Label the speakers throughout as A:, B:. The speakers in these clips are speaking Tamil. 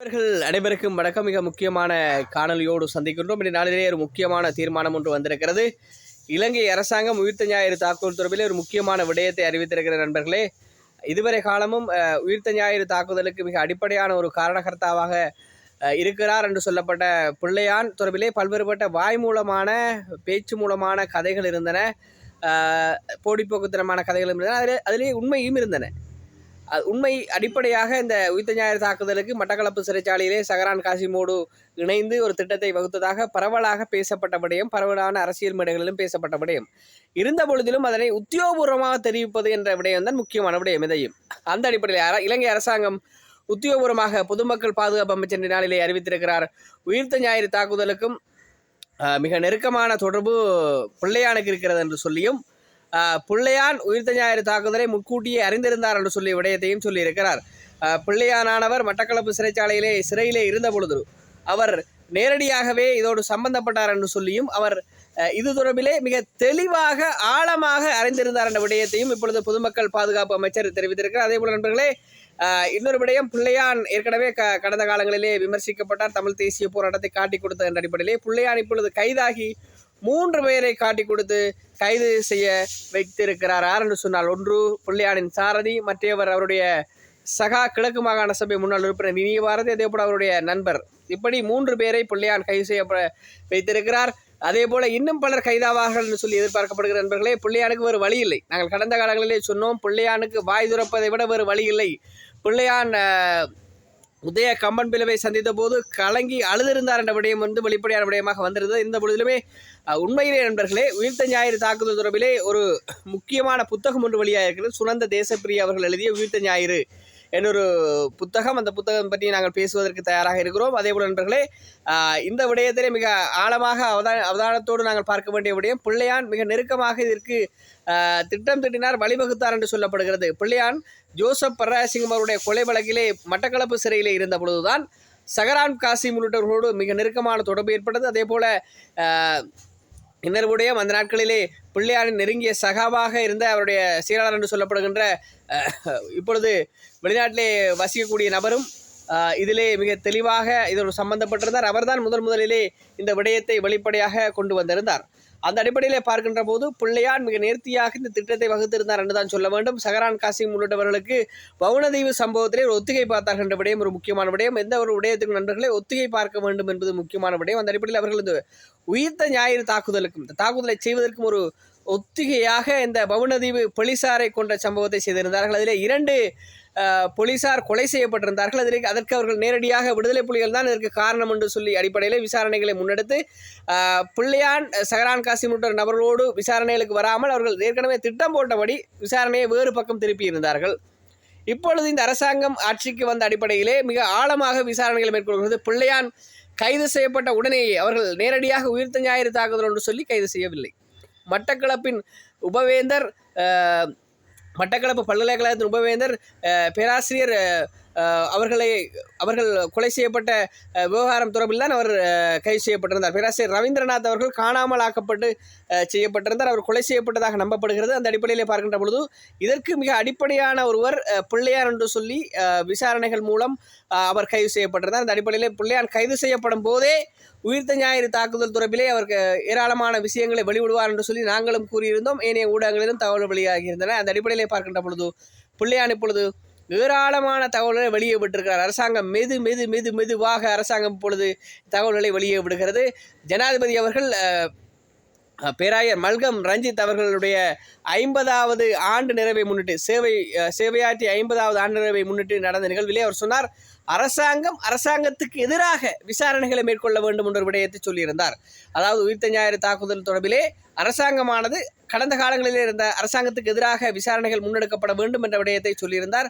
A: நண்பர்கள் அனைவருக்கும் வணக்கம். மிக முக்கியமான காணொலியோடு சந்திக்கின்றோம். இந்த நாளிலே ஒரு முக்கியமான தீர்மானம் ஒன்று வந்திருக்கிறது. இலங்கை அரசாங்கம் உயிர்த்த ஞாயிறு தாக்குதல் தொடர்பில் ஒரு முக்கியமான விடயத்தை அறிவித்திருக்கிற நண்பர்களே இதுவரை காலமும் உயிர்த்த ஞாயிறு தாக்குதலுக்கு மிக அடிப்படையான ஒரு காரணகர்த்தாவாக இருக்கிறார் என்று சொல்லப்பட்ட பிள்ளையான். தொடர்பிலே பல்வேறுபட்ட வாய் மூலமான பேச்சு மூலமான கதைகள் இருந்தன. அஹ், போடிப்போக்குத்தனமான கதைகள் இருந்தன. அதிலே அதிலே உண்மையும் இருந்தன. உண்மை அடிப்படையாக இந்த உயிர்த்த ஞாயிறு தாக்குதலுக்கு மட்டக்களப்பு சிறைச்சாலையிலே சகரான் காசிமோடு இணைந்து ஒரு திட்டத்தை வகுத்ததாக பரவலாக பேசப்பட்ட விடயம் பரவலான அரசியல் மேடைகளிலும் பேசப்பட்ட விடயம். இருந்த பொழுதிலும் அதனை உத்தியோகபூர்வமாக தெரிவிப்பது என்ற விடயம் தான் முக்கியமான விடயம் இதையும். அந்த அடிப்படையில் இலங்கை அரசாங்கம் உத்தியோகபூர்வமாக பொதுமக்கள் பாதுகாப்பு அமைச்சர் நாளிலே அறிவித்திருக்கிறார். உயிர்த்த ஞாயிறு தாக்குதலுக்கும் மிக நெருக்கமான தொடர்பு பிள்ளையானுக்கு இருக்கிறது என்று சொல்லியும் பிள்ளையான் உயிர்த்த ஞாயிறு தாக்குதலை முன்கூட்டியே அறிந்திருந்தார் என்று சொல்லி விடயத்தையும் சொல்லியிருக்கிறார். ஆஹ், பிள்ளையானானவர் மட்டக்களப்பு சிறைச்சாலையிலே சிறையிலே இருந்த பொழுது அவர் நேரடியாகவே இதோடு சம்பந்தப்பட்டார் என்று சொல்லியும் அவர் இது தொடர்பிலே மிக தெளிவாக ஆழமாக அறிந்திருந்தார் என்ற விடயத்தையும் இப்பொழுது பொதுமக்கள் பாதுகாப்பு அமைச்சர் தெரிவித்திருக்கிறார். அதே போல நண்பர்களே இன்னொரு விடயம் பிள்ளையான் ஏற்கனவே க கடந்த காலங்களிலே விமர்சிக்கப்பட்டார். தமிழ் தேசிய போராட்டத்தை காட்டிக் கொடுத்த என்ற அடிப்படையிலே பிள்ளையான் இப்பொழுது கைதாகி மூன்று பேரை காட்டிக் கொடுத்து கைது செய்ய வைத்திருக்கிறார். யார் என்று சொன்னால் ஒன்று பிள்ளையானின் சாரதி மற்றவர் அவருடைய சகா கிழக்கு மாகாண சபை முன்னாள் உறுப்பினர் இனிய பாரதி அதே போல அவருடைய நண்பர். இப்படி மூன்று பேரை பிள்ளையான் கைது செய்ய வைத்திருக்கிறார். அதே போல இன்னும் பலர் கைதாவார்கள் என்று சொல்லி எதிர்பார்க்கப்படுகிற நண்பர்களே பிள்ளையானுக்கு வேறு வழி இல்லை. நாங்கள் கடந்த காலங்களிலே சொன்னோம் பிள்ளையானுக்கு வாய் துறப்பதை விட வேறு வழி இல்லை. பிள்ளையான் உதய கம்பன் பிளவை சந்தித்த போது கலங்கி அழுதிருந்தார் என்ற விடயம் வந்து வெளிப்படையான விடயமாக வந்திருந்தது. இந்த பொழுதிலுமே உண்மையிலே நண்பர்களே உயிர்த்த ஞாயிறு தாக்குதல் தொடர்பிலே ஒரு முக்கியமான புத்தகம் ஒன்று வெளியாக இருக்கிறது சுனந்த தேசப்பிரிய அவர்கள் எழுதிய உயிர்த்த ஞாயிறு. என்னொரு புத்தகம் அந்த புத்தகம் பற்றி நாங்கள் பேசுவதற்கு தயாராக இருக்கிறோம். அதே போல நண்பர்களே இந்த விடயத்திலே மிக ஆழமாக அவதா அவதானத்தோடு நாங்கள் பார்க்க வேண்டிய விடயம் பிள்ளையான் மிக நெருக்கமாக இதற்கு திட்டம் திட்டினார் வழிவகுத்தார் என்று சொல்லப்படுகிறது. பிள்ளையான் ஜோசப் பராசிங்கம் அவருடைய கொலை வழக்கிலே மட்டக்களப்பு சிறையிலே இருந்த பொழுதுதான் சகரான் காசிம் உள்ளிட்டவர்களோடு மிக நெருக்கமான தொடர்பு ஏற்பட்டது. அதே போல இன்னர்வுடைய அந்த நாட்களிலே பிள்ளையாரின் நெருங்கிய சகாவாக இருந்த அவருடைய செயலாளர் என்று சொல்லப்படுகின்ற இப்பொழுது வெளிநாட்டிலே வசிக்கக்கூடிய நபரும் இதிலே மிக தெளிவாக இதோடு சம்பந்தப்பட்டிருந்தார். அவர்தான் முதன் முதலிலே இந்த விடயத்தை வெளிப்படையாக கொண்டு வந்திருந்தார். அந்த அடிப்படையிலே பார்க்கின்ற போது பிள்ளையான் மிக நேர்த்தியாக இந்த திட்டத்தை வகுத்திருந்தார் என்று தான் சொல்ல வேண்டும். சகரான் காசிம் உள்ளிட்டவர்களுக்கு வவுனதீவு சம்பவத்திலே ஒரு ஒத்திகை பார்த்தார்கள் என்ற விடயம் ஒரு முக்கியமான விடயம். எந்த ஒரு விடயத்துக்கு நண்பர்களே ஒத்திகை பார்க்க வேண்டும் என்பது முக்கியமான விடயம். அந்த அடிப்படையில் அவர்கள் இந்த உயிர்த்த ஞாயிறு தாக்குதலுக்கும் இந்த தாக்குதலை செய்வதற்கும் ஒரு ஒத்திகையாக இந்த பவுனதீவு போலீசாரை கொண்ட சம்பவத்தை செய்திருந்தார்கள். அதிலே இரண்டு போலீசார் கொலை செய்யப்பட்டிருந்தார்கள். அதில் அதற்கு அவர்கள் நேரடியாக விடுதலை புலிகள் தான் இதற்கு காரணம் என்று சொல்லி அடிப்படையில் விசாரணைகளை முன்னெடுத்து பிள்ளையான் சஹரான் காசிம் உள்ளிட்ட நபர்களோடு விசாரணைகளுக்கு வராமல் அவர்கள் ஏற்கனவே திட்டம் போட்டபடி விசாரணையை வேறு பக்கம் திருப்பி இருந்தார்கள் இப்பொழுது இந்த அரசாங்கம் ஆட்சிக்கு வந்த அடிப்படையிலே மிக ஆழமாக விசாரணைகளை மேற்கொள்கிறது. பிள்ளையான் கைது செய்யப்பட்ட உடனேயே அவர்கள் நேரடியாக உயிர்த்த ஞாயிறு தாக்குதல் என்று சொல்லி கைது செய்யவில்லை. மட்டக்களப்பின் உபவேந்தர் மட்டக்களப்பு பல்கலைக்கழகத்தின் உபவேந்தர் பேராசிரியர் அவர்களை அவர்கள் கொலை செய்யப்பட்ட விவகாரம் தொடர்பில் தான் அவர் கைது செய்யப்பட்டிருந்தார். பேராசிரியர் ரவீந்திரநாத் அவர்கள் காணாமல் ஆக்கப்பட்டு செய்யப்பட்டிருந்தார். அவர் கொலை செய்யப்பட்டதாக நம்பப்படுகிறது. அந்த அடிப்படையில் பார்க்கின்ற பொழுது இதற்கு மிக அடிப்படையான ஒருவர் பிள்ளையார் என்று சொல்லி விசாரணைகள் மூலம் அவர் கைது செய்யப்பட்டிருந்தார். அந்த அடிப்படையிலே பிள்ளையார் கைது செய்யப்படும் போதே உயிர்த்த ஞாயிறு தாக்குதல் தொடர்பிலே அவருக்கு ஏராளமான விஷயங்களை வெளிவிடுவார் என்று சொல்லி நாங்களும் கூறியிருந்தோம். ஏனைய ஊடகங்களிலும் தகவல் வெளியாகியிருந்தன. அந்த அடிப்படையிலே பார்க்கின்ற பொழுது பிள்ளையான் இப்பொழுது ஏராளமான தகவல்களை வெளியே விட்டிருக்கிறார். அரசாங்கம் மெது மெது மெது மெதுவாக அரசாங்கம் இப்பொழுது தகவல்களை வெளியே விடுகிறது. ஜனாதிபதி அவர்கள் பேராயர் மல்கம் ரஞ்சித் அவர்களுடைய ஐம்பதாவது ஆண்டு நிறைவை முன்னிட்டு சேவை சேவையாற்றி ஐம்பதாவது ஆண்டு நிறைவை முன்னிட்டு நடந்த நிகழ்விலே அவர் சொன்னார் அரசாங்கம் அரசாங்கத்துக்கு எதிராக விசாரணைகளை மேற்கொள்ள வேண்டும் என்ற விடயத்தை சொல்லியிருந்தார். அதாவது உயிர்த்த ஞாயிறு தாக்குதல் தொடர்பிலே அரசாங்கமானது கடந்த காலங்களிலே இருந்த அரசாங்கத்துக்கு எதிராக விசாரணைகள் முன்னெடுக்கப்பட வேண்டும் என்ற விடயத்தை சொல்லியிருந்தார்.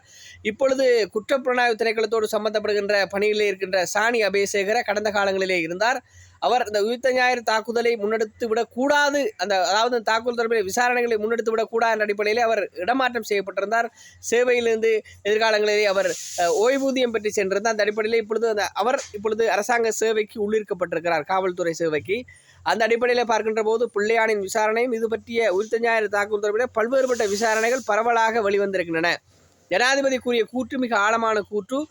A: இப்பொழுது குற்றப்புலனாய்வு திணைக்களத்தோடு சம்பந்தப்படுகின்ற பணியிலே இருக்கின்ற சாணி அபயசேகர கடந்த காலங்களிலே இருந்தார். அவர் இந்த உயிர்த்த ஞாயிறு தாக்குதலை முன்னெடுத்து விடக்கூடாது அந்த அதாவது தாக்குதல் தொடர்பில் விசாரணைகளை முன்னெடுத்து விடக்கூடாது என்ற அடிப்படையிலே அவர் இடமாற்றம் செய்யப்பட்டிருந்தார். சேவையிலிருந்து எதிர்காலங்களிலே அவர் ஓய்வூதியம் பெற்று சென்றிருந்தார். அந்த அடிப்படையில் இப்பொழுது அந்த அவர் இப்பொழுது அரசாங்க சேவைக்கு உள்ளிருக்கப்பட்டிருக்கிறார் காவல்துறை சேவைக்கு. அந்த அடிப்படையில் பார்க்கின்ற போது பிள்ளையானின் விசாரணையும் இது பற்றிய உயிர்த்த ஞாயிறு தாக்குதல் தொடர்பில் பல்வேறுபட்ட விசாரணைகள் பரவலாக வெளிவந்திருக்கின்றன. ஜனாதிபதி கூறிய கூற்று மிக ஆழமான கூற்று.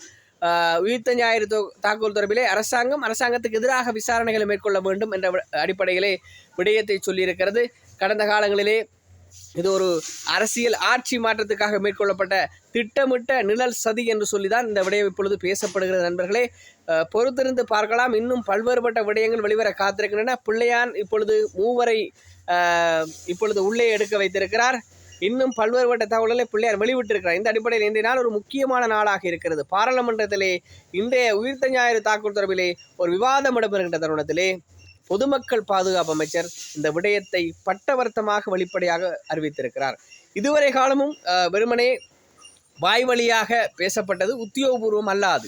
A: உயிர்த்த ஞாயிறு தொ- தாக்குதல் தொடர்பிலே அரசாங்கம் அரசாங்கத்துக்கு எதிராக விசாரணைகளை மேற்கொள்ள வேண்டும் என்ற அடிப்படையிலே விடயத்தை சொல்லியிருக்கிறது. கடந்த காலங்களிலே இது ஒரு அரசியல் ஆட்சி மாற்றத்துக்காக மேற்கொள்ளப்பட்ட திட்டமிட்ட நிழல் சதி என்று சொல்லிதான் இந்த விடயம் இப்பொழுது பேசப்படுகிறது நண்பர்களே. பொறுத்திருந்து பார்க்கலாம். இன்னும் பல்வேறுபட்ட விடயங்கள் வெளிவர காத்திருக்கின்றன. பிள்ளையான் இப்பொழுது மூவரை இப்பொழுது உள்ளே எடுக்க வைத்திருக்கிறார். இன்னும் பல்வேறுபட்ட தகவல்களை பிள்ளையார் வெளிவிட்டிருக்கிறார் இந்த அடிப்படையில் இன்றைய நாள் ஒரு முக்கியமான நாளாக இருக்கிறது. பாராளுமன்றத்திலே இன்றைய உயிர்த்த ஞாயிறு தாக்குதல் தொடர்பிலே ஒரு விவாதம் இடம்பெறுகின்ற தருணத்திலே பொதுமக்கள் பாதுகாப்பு அமைச்சர் இந்த விடயத்தை பட்டவர்த்தமாக வெளிப்படையாக அறிவித்திருக்கிறார். இதுவரை காலமும் வெறுமனே வாய் வழியாக பேசப்பட்டது உத்தியோகபூர்வம் அல்லாது.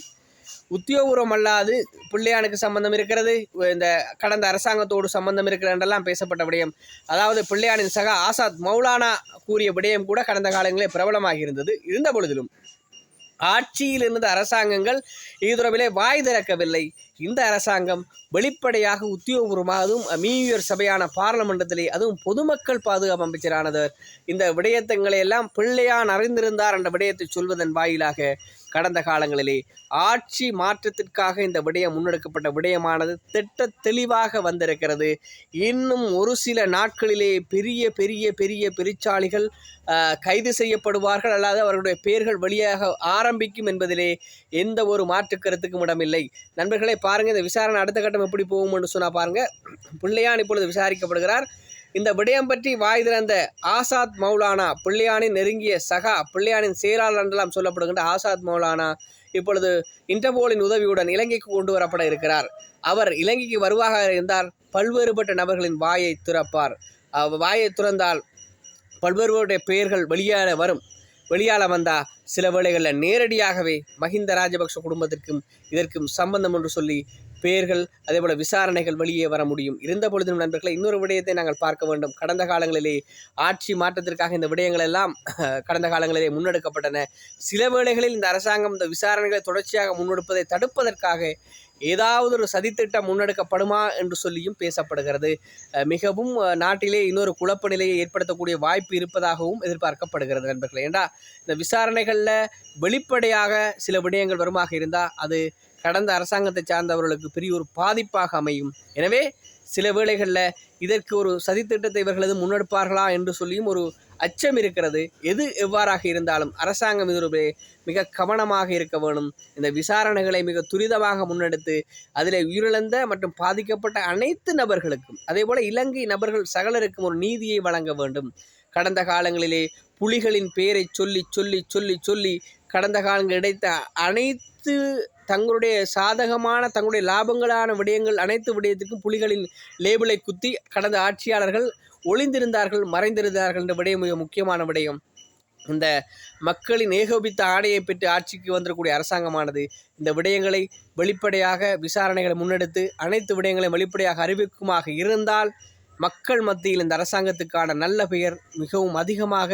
A: உத்தியோகபூர்வம் அல்லாது பிள்ளையானுக்கு சம்பந்தம் இருக்கிறது இந்த கடந்த அரசாங்கத்தோடு சம்பந்தம் இருக்கிறது என்றெல்லாம் பேசப்பட்ட விடயம். அதாவது பிள்ளையானின் சக ஆசாத் மௌலானா கூறிய விடயம் கூட கடந்த காலங்களில் பிரபலமாகி இருந்தது. இருந்த பொழுதிலும் ஆட்சியில் இருந்த அரசாங்கங்கள் இதுதொடர்பிலே வாய் திறக்கவில்லை. இந்த அரசாங்கம் வெளிப்படையாக உத்தியோகபூர்வமாக அதுவும் அமீயர் சபையான பாராளுமன்றத்திலே அதுவும் பொதுமக்கள் பாதுகாப்பு அமைச்சரானவர். இந்த விடயத்தங்களை எல்லாம் பிள்ளையான் அறிந்திருந்தார் என்ற விடயத்தை சொல்வதன் வாயிலாக கடந்த காலங்களிலே ஆட்சி மாற்றத்திற்காக இந்த விடயம் முன்னெடுக்கப்பட்ட விடயமானது திட்ட தெளிவாக வந்திருக்கிறது. இன்னும் ஒரு சில நாட்களிலே பெரிய பெரிய பெரிய பெருச்சாளிகள் கைது செய்யப்படுவார்கள். அல்லாது அவர்களுடைய பெயர்கள் வெளியாக ஆரம்பிக்கும் என்பதிலே எந்த ஒரு மாற்று கருத்துக்கும் இடமில்லை. நண்பர்களே பாருங்கள் இந்த விசாரணை அடுத்த கட்டம் எப்படி போகும்னு சொன்னால் பாருங்கள் பிள்ளையான் இப்பொழுது விசாரிக்கப்படுகிறார். இந்த விடயம் பற்றி வாய் திறந்த ஆசாத் மௌலானா பிள்ளையானின் நெருங்கிய சகா பிள்ளையானின் செயலாளர் என்றெல்லாம் சொல்லப்படுகின்ற ஆசாத் மௌலானா இப்பொழுது இன்டர்போலின் உதவியுடன் இலங்கைக்கு கொண்டு வரப்பட இருக்கிறார். அவர் இலங்கைக்கு வருவாக இருந்தால் பல்வேறுபட்ட நபர்களின் வாயை திறப்பார். வாயை துறந்தால் பல்வேறுடைய பெயர்கள் வெளியால வரும். வெளியால வந்தா சில வேளைகளில் நேரடியாகவே மஹிந்த ராஜபக்ஷ குடும்பத்திற்கும் இதற்கும் சம்பந்தம் என்று சொல்லி பெயர்கள் அதேபோல விசாரணைகள் வெளியே வர முடியும். இருந்த பொழுதும் நண்பர்களை இன்னொரு விடயத்தை நாங்கள் பார்க்க வேண்டும். கடந்த காலங்களிலே ஆட்சி மாற்றத்திற்காக இந்த விடயங்கள் எல்லாம் கடந்த காலங்களிலே முன்னெடுக்கப்பட்டன. சில வேளைகளில் இந்த அரசாங்கம் இந்த விசாரணைகளை தொடர்ச்சியாக முன்னெடுப்பதை தடுப்பதற்காக ஏதாவது ஒரு சதித்திட்டம் முன்னெடுக்கப்படுமா என்று சொல்லியும் பேசப்படுகிறது. மிகவும் நாட்டிலே இன்னொரு குழப்ப நிலையை ஏற்படுத்தக்கூடிய வாய்ப்பு இருப்பதாகவும் எதிர்பார்க்கப்படுகிறது நண்பர்களே. ஏண்டா இந்த விசாரணைகளில் வெளிப்படையாக சில விடயங்கள் வருமாக இருந்தால் அது கடந்த அரசாங்கத்தை சார்ந்தவர்களுக்கு பெரிய ஒரு பாதிப்பாக அமையும். எனவே சில வேளைகளில் இதற்கு ஒரு சதித்திட்டத்தை இவர்களது முன்னெடுப்பார்களா என்று சொல்லியும் ஒரு அச்சம் இருக்கிறது. எது எவ்வாறாக இருந்தாலும் அரசாங்கம் இது மிக கவனமாக இருக்க வேணும் இந்த விசாரணைகளை மிக துரிதமாக முன்னெடுத்து அதில் உயிரிழந்த மற்றும் பாதிக்கப்பட்ட அனைத்து நபர்களுக்கும் அதே போல் இலங்கை நபர்கள் சகலருக்கும் ஒரு நீதியை வழங்க வேண்டும். கடந்த காலங்களிலே புலிகளின் பெயரை சொல்லி சொல்லி சொல்லி சொல்லி கடந்த காலங்கள் கிடைத்த அனைத்து தங்களுடைய சாதகமான தங்களுடைய லாபங்களான விடயங்கள் அனைத்து விடயத்துக்கும் புலிகளின் லேபிளை குத்தி கடந்த ஆட்சியாளர்கள் ஒளிந்திருந்தார்கள் மறைந்திருந்தார்கள் என்ற விடயம் மிக முக்கியமான விடயம். இந்த மக்களின் ஏகோபித்த ஆணையை பெற்று ஆட்சிக்கு வந்திருக்கக்கூடிய அரசாங்கமானது இந்த விடயங்களை வெளிப்படையாக விசாரணைகளை முன்னெடுத்து அனைத்து விடயங்களையும் வெளிப்படையாக அறிவிக்குமாக இருந்தால் மக்கள் மத்தியில் இந்த அரசாங்கத்துக்கான நல்ல பெயர் மிகவும் அதிகமாக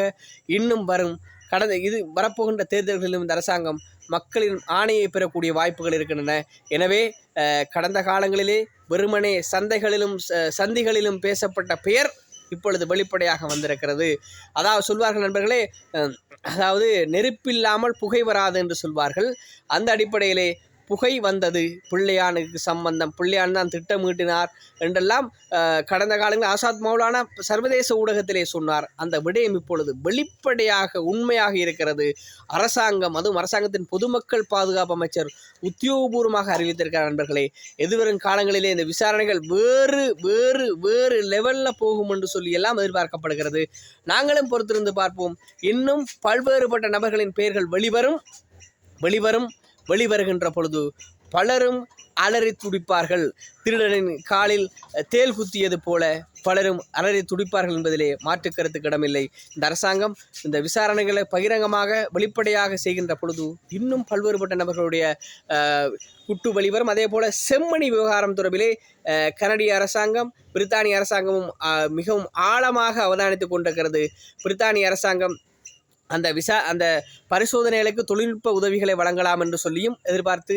A: இன்னும் வரும். கடந்த இது வரப்போகின்ற தேர்தல்களிலும் இந்த அரசாங்கம் மக்களின் ஆணையை பெறக்கூடிய வாய்ப்புகள் இருக்கின்றன. எனவே கடந்த காலங்களிலே வெறுமனே சந்தைகளிலும் ச- சந்திகளிலும் பேசப்பட்ட பெயர் இப்பொழுது வெளிப்படையாக வந்திருக்கிறது. அதாவது சொல்வார்கள் நண்பர்களே அதாவது நெருப்பில்லாமல் புகை வராது என்று சொல்வார்கள். அந்த அடிப்படையிலே புகை வந்தது. பிள்ளையானுக்கு சம்பந்தம். பிள்ளையான் தான் திட்டமிட்டினார் என்றெல்லாம் கடந்த காலங்களில் ஆசாத் மௌலானா சர்வதேச ஊடகத்திலே சொன்னார். அந்த விடயம் இப்பொழுது வெளிப்படையாக உண்மையாக இருக்கிறது. அரசாங்கம் அதுவும் அரசாங்கத்தின் பொதுமக்கள் பாதுகாப்பு அமைச்சர் உத்தியோகபூர்வமாக அறிவித்திருக்கிறார் நண்பர்களே. எதிர்வரும் காலங்களிலே இந்த விசாரணைகள் வேறு வேறு வேறு லெவலில் போகும் என்று சொல்லி எல்லாம் எதிர்பார்க்கப்படுகிறது. நாங்களும் பொறுத்திருந்து பார்ப்போம். இன்னும் பல்வேறுபட்ட நபர்களின் பெயர்கள் வெளிவரும் வெளிவரும். வெளிவருகின்ற பொழுது பலரும் அலறி துடிப்பார்கள். திருடனின் காலில் தேல் தேள் குத்தியது போல பலரும் அலறி துடிப்பார்கள் என்பதிலே மாற்று கருத்துக்கு இடமில்லை. இந்த அரசாங்கம் இந்த விசாரணைகளை பகிரங்கமாக வெளிப்படையாக செய்கின்ற பொழுது இன்னும் பல்வேறுபட்ட நபர்களுடைய குட்டு வெளிவரும். அதே போல செம்மணி விவகாரம் தொடர்பிலே கனடிய அரசாங்கம் பிரித்தானிய அரசாங்கமும் மிகவும் ஆழமாக அவதானித்துக் கொண்டிருக்கிறது. பிரித்தானிய அரசாங்கம் அந்த விசா அந்த பரிசோதனைகளுக்கு தொழில்நுட்ப உதவிகளை வழங்கலாம் என்று சொல்லியும் எதிர்பார்த்து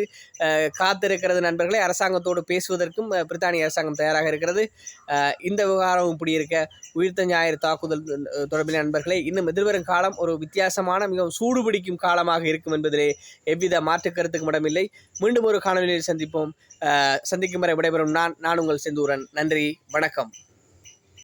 A: காத்திருக்கிறது நண்பர்களை. அரசாங்கத்தோடு பேசுவதற்கும் பிரித்தானிய அரசாங்கம் தயாராக இருக்கிறது. இந்த விவகாரம் இப்படி இருக்க உயிர்த்த ஞாயிறு தாக்குதல் தொடர்பில் நண்பர்களே இன்னும் எதிர்வரும் காலம் ஒரு வித்தியாசமான மிகவும் சூடுபிடிக்கும் காலமாக இருக்கும் என்பதிலே எவ்வித மாற்று கருத்துக்கும் இடமில்லை. மீண்டும் ஒரு காணொலியில் சந்திப்போம். சந்திக்கும் வரை விடைபெறும் நான் நான் உங்கள் செந்தூரன். நன்றி வணக்கம்.